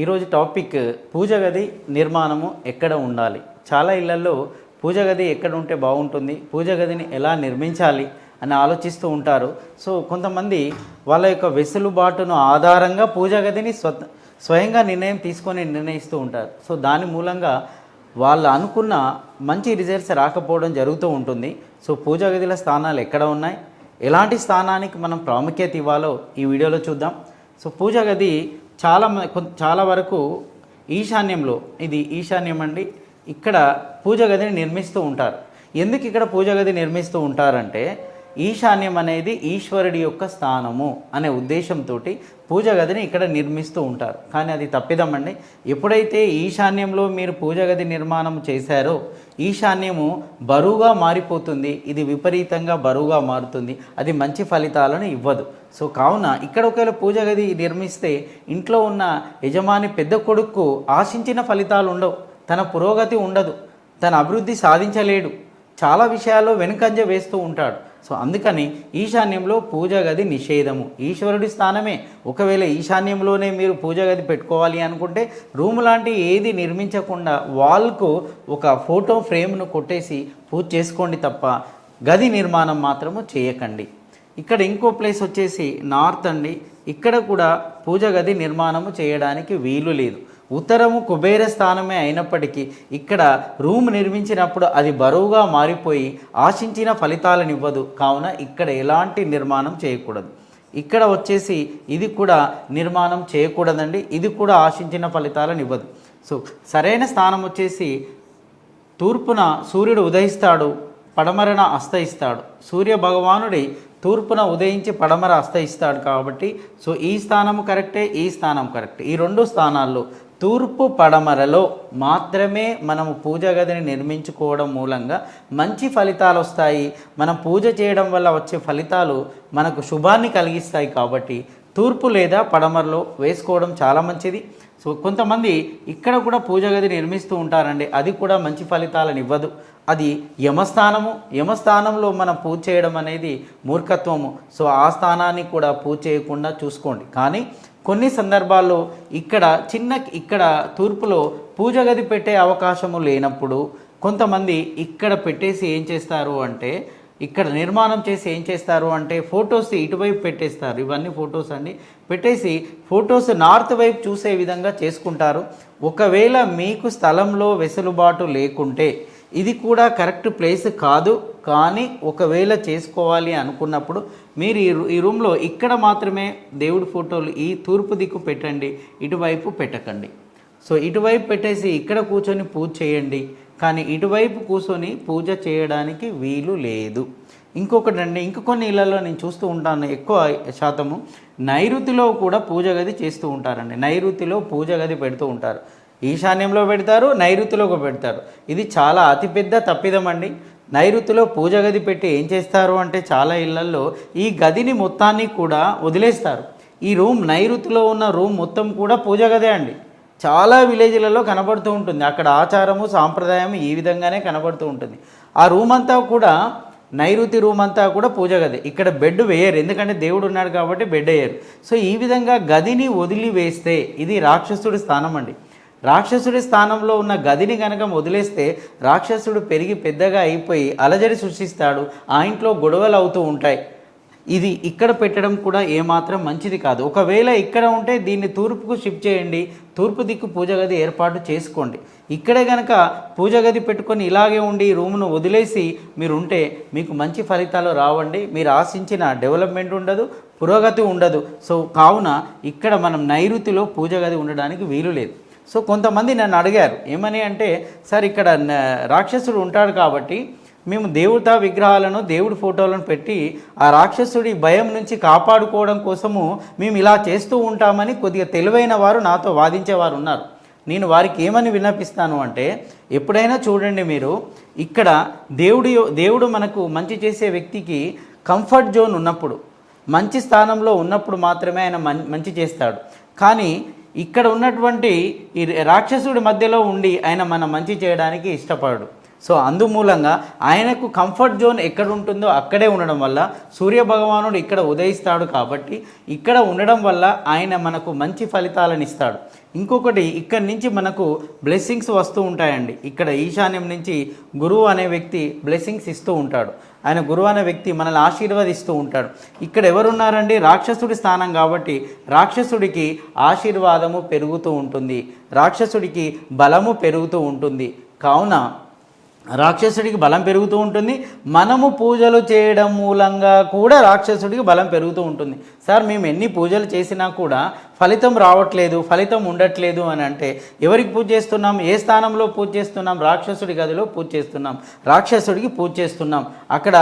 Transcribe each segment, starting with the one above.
ఈరోజు టాపిక్ పూజ గది నిర్మాణము ఎక్కడ ఉండాలి? చాలా ఇళ్ళలో పూజ గది ఎక్కడ ఉంటే బాగుంటుంది? పూజ గదిని ఎలా నిర్మించాలి? అని ఆలోచిస్తూ ఉంటారు. సో కొంతమంది వాళ్ళ యొక్క వెసులుబాటును ఆధారంగా పూజ గదిని స్వ స్వయంగా నిర్ణయం తీసుకొని నిర్ణయిస్తూ ఉంటారు. సో దాని మూలంగా వాళ్ళు అనుకున్న మంచి రిజల్ట్స్ రాకపోవడం జరుగుతూ ఉంటుంది. సో పూజ గదిల స్థానాలు ఎక్కడ ఉన్నాయి? ఎలాంటి స్థానానికి మనం ప్రాముఖ్యత ఇవ్వాలో ఈ వీడియోలో చూద్దాం. సో పూజ గది చాలా మ- చాలా వరకు ఈశాన్యంలో ఇది ఈశాన్యం అండి ఇక్కడ పూజ గదిని నిర్మిస్తూ ఉంటారు. ఎందుకు ఇక్కడ పూజ గది నిర్మిస్తూ ఉంటారంటే ఈశాన్యం అనేది ఈశ్వరుడి యొక్క స్థానము అనే ఉద్దేశంతో పూజ గదిని ఇక్కడ నిర్మిస్తూ ఉంటారు. కానీ అది తప్పిదమండి. ఎప్పుడైతే ఈశాన్యంలో మీరు పూజ గది నిర్మాణం చేశారో ఈశాన్యము బరువుగా మారిపోతుంది. ఇది విపరీతంగా బరువుగా మారుతుంది. అది మంచి ఫలితాలను ఇవ్వదు. సో కావున ఇక్కడ ఒకవేళ పూజ గది నిర్మిస్తే ఇంట్లో ఉన్న యజమాని పెద్ద కొడుకు ఆశించిన ఫలితాలు ఉండవు. తన పురోగతి ఉండదు. తన అభివృద్ధి సాధించలేడు. చాలా విషయాల్లో వెనుకంజ వేస్తూ ఉంటాడు. సో అందుకని ఈశాన్యంలో పూజ గది నిషేధము. ఈశ్వరుడి స్థానమే. ఒకవేళ ఈశాన్యంలోనే మీరు పూజ గది పెట్టుకోవాలి అనుకుంటే రూమ్ లాంటి ఏది నిర్మించకుండా వాల్కు ఒక ఫోటో ఫ్రేమ్ను కొట్టేసి పూజ చేసుకోండి తప్ప గది నిర్మాణం మాత్రము చేయకండి. ఇక్కడ ఇంకో ప్లేస్ వచ్చేసి నార్త్ అండి. ఇక్కడ కూడా పూజ గది నిర్మాణము చేయడానికి వీలు లేదు. ఉత్తరము కుబేర స్థానమే అయినప్పటికీ ఇక్కడ రూమ్ నిర్మించినప్పుడు అది బరువుగా మారిపోయి ఆశించిన ఫలితాలను ఇవ్వదు కావున ఇక్కడ ఎలాంటి నిర్మాణం చేయకూడదు. ఇక్కడ వచ్చేసి ఇది కూడా నిర్మాణం చేయకూడదండి. ఇది కూడా ఆశించిన ఫలితాలను ఇవ్వదు సో సరైన స్థానం వచ్చేసి తూర్పున సూర్యుడు ఉదయిస్తాడు పడమరన అస్తయిస్తాడు. సూర్య భగవానుడి తూర్పున ఉదయించి పడమర అస్తయిస్తాడు కాబట్టి సో ఈ స్థానం కరెక్టే ఈ స్థానం కరెక్ట్. ఈ రెండు స్థానాల్లో తూర్పు పడమరలో మాత్రమే మనము పూజ గదిని నిర్మించుకోవడం మూలంగా మంచి ఫలితాలు వస్తాయి. మనం పూజ చేయడం వల్ల వచ్చే ఫలితాలు మనకు శుభాన్ని కలిగిస్తాయి కాబట్టి తూర్పు లేదా పడమరలో వేసుకోవడం చాలా మంచిది. సో కొంతమంది ఇక్కడ కూడా పూజ గది నిర్మిస్తూ ఉంటారండి. అది కూడా మంచి ఫలితాలను ఇవ్వదు. అది యమస్థానము. యమస్థానంలో మనం పూజ చేయడం అనేది మూర్ఖత్వము. సో ఆ స్థానాన్ని కూడా పూజ చేయకుండా చూసుకోండి. కానీ కొన్ని సందర్భాల్లో ఇక్కడ చిన్న ఇక్కడ తూర్పులో పూజ గది పెట్టే అవకాశము లేనప్పుడు కొంతమంది ఇక్కడ పెట్టేసి ఏం చేస్తారు అంటే ఇక్కడ నిర్మాణం చేసి ఏం చేస్తారు అంటే ఫొటోస్ ఇటువైపు పెట్టేస్తారు. ఇవన్నీ ఫొటోస్ అండి పెట్టేసి ఫొటోస్ నార్త్ వైపు చూసే విధంగా చేసుకుంటారు. ఒకవేళ మీకు స్థలంలో వెసులుబాటు లేకుంటే ఇది కూడా కరెక్ట్ ప్లేస్ కాదు. కానీ ఒకవేళ చేసుకోవాలి అనుకున్నప్పుడు మీరు ఈ రూ- ఈ రూమ్లో ఇక్కడ మాత్రమే దేవుడి ఫోటోలు ఈ తూర్పు దిక్కు పెట్టండి ఇటువైపు పెట్టకండి. సో ఇటువైపు పెట్టేసి ఇక్కడ కూర్చొని పూజ చేయండి కానీ ఇటువైపు కూర్చొని పూజ చేయడానికి వీలు లేదు. ఇంకొకటి అండి ఇంక కొన్ని ఇళ్ళలో నేను చూస్తూ ఉంటాను ఎక్కువ శాతము నైరుతిలో కూడా పూజ గది చేస్తూ ఉంటారండి. నైరుతిలో పూజ గది పెడుతూ ఉంటారు. ఈశాన్యంలో పెడతారు నైరుతిలో పెడతారు. ఇది చాలా అతిపెద్ద తప్పిదం అండి. నైరుతిలో పూజ గది పెట్టి ఏం చేస్తారు అంటే చాలా ఇళ్ళల్లో ఈ గదిని మొత్తాన్ని కూడా వదిలేస్తారు. ఈ రూమ్ నైరుతిలో ఉన్న రూమ్ మొత్తం కూడా పూజ గదే అండి. చాలా విలేజ్లలో కనబడుతూ ఉంటుంది. అక్కడ ఆచారము సాంప్రదాయం ఈ విధంగానే కనబడుతూ ఉంటుంది. ఆ రూమ్ అంతా కూడా నైరుతి రూమ్ అంతా కూడా పూజ గది. ఇక్కడ బెడ్ వేయరు. ఎందుకంటే దేవుడు ఉన్నాడు కాబట్టి బెడ్ వేయరు. సో ఈ విధంగా గదిని వదిలి వేస్తే ఇది రాక్షసుడి స్థానం అండి. రాక్షసుడి స్థానంలో ఉన్న గదిని కనుక వదిలేస్తే రాక్షసుడు పెరిగి పెద్దగా అయిపోయి అలజడి సృష్టిస్తాడు. ఆ ఇంట్లో గొడవలు అవుతూ ఉంటాయి. ఇది ఇక్కడ పెట్టడం కూడా ఏమాత్రం మంచిది కాదు. ఒకవేళ ఇక్కడ ఉంటే దీన్ని తూర్పుకు షిఫ్ట్ చేయండి. తూర్పు దిక్కు పూజ గది ఏర్పాటు చేసుకోండి. ఇక్కడే కనుక పూజ గది పెట్టుకొని ఇలాగే ఉండి రూమ్ను వదిలేసి మీరు ఉంటే మీకు మంచి ఫలితాలు రావండి. మీరు ఆశించిన డెవలప్మెంట్ ఉండదు పురోగతి ఉండదు. సో కావున ఇక్కడ మనం నైరుతిలో పూజ గది ఉండడానికి వీలు లేదు. సో కొంతమంది నన్ను అడిగారు ఏమని అంటే సార్ ఇక్కడ రాక్షసుడు ఉంటాడు కాబట్టి మేము దేవతా విగ్రహాలను దేవుడి ఫోటోలను పెట్టి ఆ రాక్షసుడి భయం నుంచి కాపాడుకోవడం కోసము మేము ఇలా చేస్తూ ఉంటామని కొద్దిగా తెలివైన వారు నాతో వాదించేవారు ఉన్నారు. నేను వారికి ఏమని విన్నపిస్తాను అంటే ఎప్పుడైనా చూడండి మీరు ఇక్కడ దేవుడి దేవుడు మనకు మంచి చేసే వ్యక్తికి కంఫర్ట్ జోన్ ఉన్నప్పుడు మంచి స్థానంలో ఉన్నప్పుడు మాత్రమే ఆయన మం మంచి చేస్తాడు. కానీ ఇక్కడ ఉన్నటువంటి ఈ రాక్షసుడి మధ్యలో ఉండి ఆయన మన మంచి చేయడానికి ఇష్టపడడు సో అందుమూలంగా ఆయనకు కంఫర్ట్ జోన్ ఎక్కడ ఉంటుందో అక్కడే ఉండడం వల్ల సూర్య భగవానుడు ఇక్కడ ఉదయిస్తాడు కాబట్టి ఇక్కడ ఉండడం వల్ల ఆయన మనకు మంచి ఫలితాలను ఇస్తాడు. ఇంకొకటి ఇక్కడి నుంచి మనకు బ్లెస్సింగ్స్ వస్తూ ఉంటాయండి. ఇక్కడ ఈశాన్యం నుంచి గురువు అనే వ్యక్తి బ్లెస్సింగ్స్ ఇస్తూ ఉంటాడు. ఆయన గురువు అనే వ్యక్తి మనల్ని ఆశీర్వదిస్తూ ఉంటాడు. ఇక్కడ ఎవరున్నారండి? రాక్షసుడి స్థానం కాబట్టి రాక్షసుడికి ఆశీర్వాదము పెరుగుతూ ఉంటుంది. రాక్షసుడికి బలము పెరుగుతూ ఉంటుంది. కావున రాక్షసుడికి బలం పెరుగుతూ ఉంటుంది. మనము పూజలు చేయడం మూలంగా కూడా రాక్షసుడికి బలం పెరుగుతూ ఉంటుంది. సార్ మేము ఎన్ని పూజలు చేసినా కూడా ఫలితం రావట్లేదు ఫలితం ఉండట్లేదు అని అంటే ఎవరికి పూజ చేస్తున్నాం? ఏ స్థానంలో పూజ చేస్తున్నాం? రాక్షసుడి గదిలో పూజ చేస్తున్నాం. రాక్షసుడికి పూజ చేస్తున్నాం. అక్కడ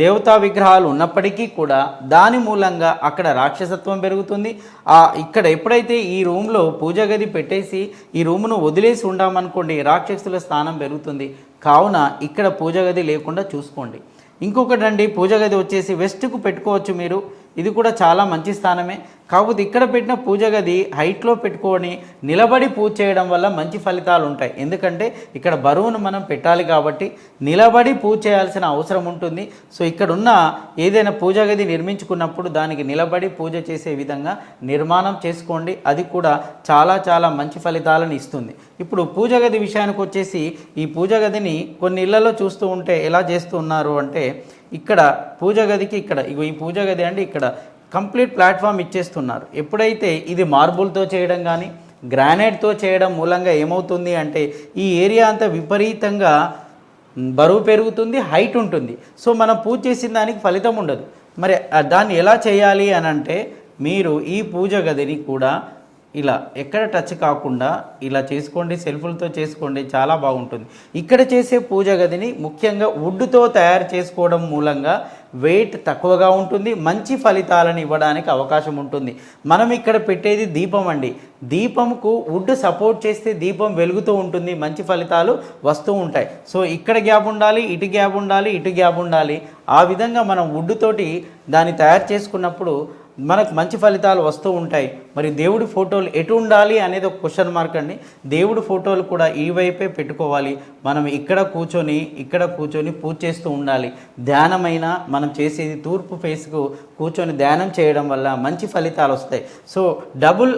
దేవతా విగ్రహాలు ఉన్నప్పటికీ కూడా దాని మూలంగా అక్కడ రాక్షసత్వం పెరుగుతుంది. ఆ ఇక్కడ ఎప్పుడైతే ఈ రూమ్లో పూజ గది పెట్టేసి ఈ రూమును వదిలేసి ఉండామనుకోండి రాక్షసుల స్థానం పెరుగుతుంది. కావున ఇక్కడ పూజ గది లేకుండా చూసుకోండి. ఇంకొకటి అండి పూజ గది వచ్చేసి వెస్ట్కు పెట్టుకోవచ్చు మీరు. ఇది కూడా చాలా మంచి స్థానమే. కాకపోతే ఇక్కడ పెట్టిన పూజ గది హైట్లో పెట్టుకొని నిలబడి పూజ చేయడం వల్ల మంచి ఫలితాలు ఉంటాయి. ఎందుకంటే ఇక్కడ బరువును మనం పెట్టాలి కాబట్టి నిలబడి పూజ చేయాల్సిన అవసరం ఉంటుంది. సో ఇక్కడ ఉన్న ఏదైనా పూజ గది నిర్మించుకున్నప్పుడు దానికి నిలబడి పూజ చేసే విధంగా నిర్మాణం చేసుకోండి. అది కూడా చాలా చాలా మంచి ఫలితాలను ఇస్తుంది. ఇప్పుడు పూజ గది విషయానికి వచ్చేసి ఈ పూజ గదిని కొన్ని ఇళ్ళలో చూస్తూ ఉంటే ఎలా చేస్తూ ఉన్నారు అంటే ఇక్కడ పూజ గదికి ఇక్కడ ఇగో ఈ పూజ గది అంటే ఇక్కడ కంప్లీట్ ప్లాట్ఫామ్ ఇచ్చేస్తున్నారు. ఎప్పుడైతే ఇది మార్బుల్తో చేయడం కానీ గ్రానైట్తో చేయడం మూలంగా ఏమవుతుంది అంటే ఈ ఏరియా అంతా విపరీతంగా బరువు పెరుగుతుంది హైట్ ఉంటుంది. సో మనం పూజ చేసిన దానికి ఫలితం ఉండదు. మరి దాన్ని ఎలా చేయాలి అని అంటే మీరు ఈ పూజ గదిని కూడా ఇలా ఎక్కడ టచ్ కాకుండా ఇలా చేసుకోండి సెల్ఫులతో చేసుకోండి చాలా బాగుంటుంది. ఇక్కడ చేసే పూజ గదిని ముఖ్యంగా వుడ్తో తయారు చేసుకోవడం మూలంగా వెయిట్ తక్కువగా ఉంటుంది మంచి ఫలితాలను ఇవ్వడానికి అవకాశం ఉంటుంది. మనం ఇక్కడ పెట్టేది దీపం అండి. దీపంకు వుడ్ సపోర్ట్ చేస్తే దీపం వెలుగుతూ ఉంటుంది మంచి ఫలితాలు వస్తూ ఉంటాయి. సో ఇక్కడ గ్యాప్ ఉండాలి ఇటు గ్యాప్ ఉండాలి ఇటు గ్యాప్ ఉండాలి. ఆ విధంగా మనం వుడ్ తోటి దాన్ని తయారు చేసుకున్నప్పుడు మనకు మంచి ఫలితాలు వస్తూ ఉంటాయి. మరి దేవుడి ఫోటోలు ఎటు ఉండాలి అనేది ఒక క్వశ్చన్ మార్క్ అండి. దేవుడి ఫోటోలు కూడా ఈ వైపే పెట్టుకోవాలి. మనం ఇక్కడ కూర్చొని ఇక్కడ కూర్చొని పూజ చేస్తూ ఉండాలి. ధ్యానమైన మనం చేసేది తూర్పు ఫేస్కు కూర్చొని ధ్యానం చేయడం వల్ల మంచి ఫలితాలు వస్తాయి. సో డబుల్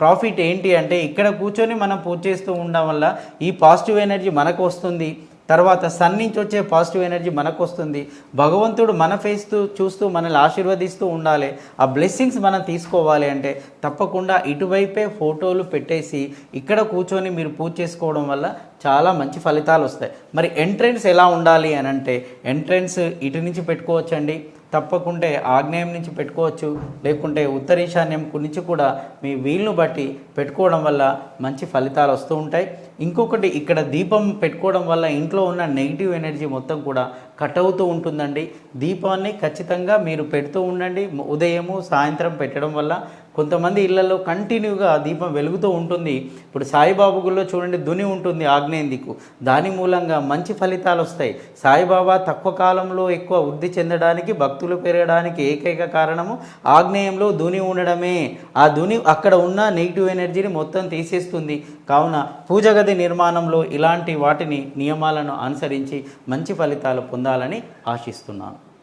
ప్రాఫిట్ ఏంటి అంటే ఇక్కడ కూర్చొని మనం పూజ చేస్తూ ఉండడం వల్ల ఈ పాజిటివ్ ఎనర్జీ మనకు వస్తుంది. తర్వాత సన్ నుంచి వచ్చే పాజిటివ్ ఎనర్జీ మనకు వస్తుంది భగవంతుడు మన ఫేస్ చూస్తూ మనల్ని ఆశీర్వదిస్తూ ఉండాలి. ఆ బ్లెస్సింగ్స్ మనం తీసుకోవాలి అంటే తప్పకుండా ఇటువైపే ఫోటోలు పెట్టేసి ఇక్కడ కూర్చొని మీరు పూజ చేసుకోవడం వల్ల చాలా మంచి ఫలితాలు వస్తాయి. మరి ఎంట్రెన్స్ ఎలా ఉండాలి అని అంటే ఎంట్రెన్స్ ఇటు నుంచి పెట్టుకోవచ్చండి. తప్పకుంటే ఆగ్నేయం నుంచి పెట్టుకోవచ్చు. లేకుంటే ఉత్తర ఈశాన్యం నుంచి కూడా మీ వీలును బట్టి పెట్టుకోవడం వల్ల మంచి ఫలితాలు వస్తూ ఉంటాయి. ఇంకొకటి ఇక్కడ దీపం పెట్టుకోవడం వల్ల ఇంట్లో ఉన్న నెగిటివ్ ఎనర్జీ మొత్తం కూడా కట్ అవుతూ ఉంటుందండి. దీపాన్ని ఖచ్చితంగా మీరు పెడుతూ ఉండండి. ఉదయము సాయంత్రం పెట్టడం వల్ల కొంతమంది ఇళ్ళలో కంటిన్యూగా దీపం వెలుగుతూ ఉంటుంది. ఇప్పుడు సాయిబాబు గుళ్ళో చూడండి దుని ఉంటుంది ఆగ్నేయం దిక్కు. దాని మూలంగా మంచి ఫలితాలు వస్తాయి. సాయిబాబా తక్కువ కాలంలో ఎక్కువ వృద్ధి చెందడానికి భక్తులు పెరగడానికి ఏకైక కారణము ఆగ్నేయంలో దుని ఉండడమే. ఆ దుని అక్కడ ఉన్న నెగిటివ్ ఎనర్జీని మొత్తం తీసేస్తుంది. కావున పూజ గది నిర్మాణంలో ఇలాంటి వాటిని నియమాలను అనుసరించి మంచి ఫలితాలు పొందాలని ఆశిస్తున్నాను.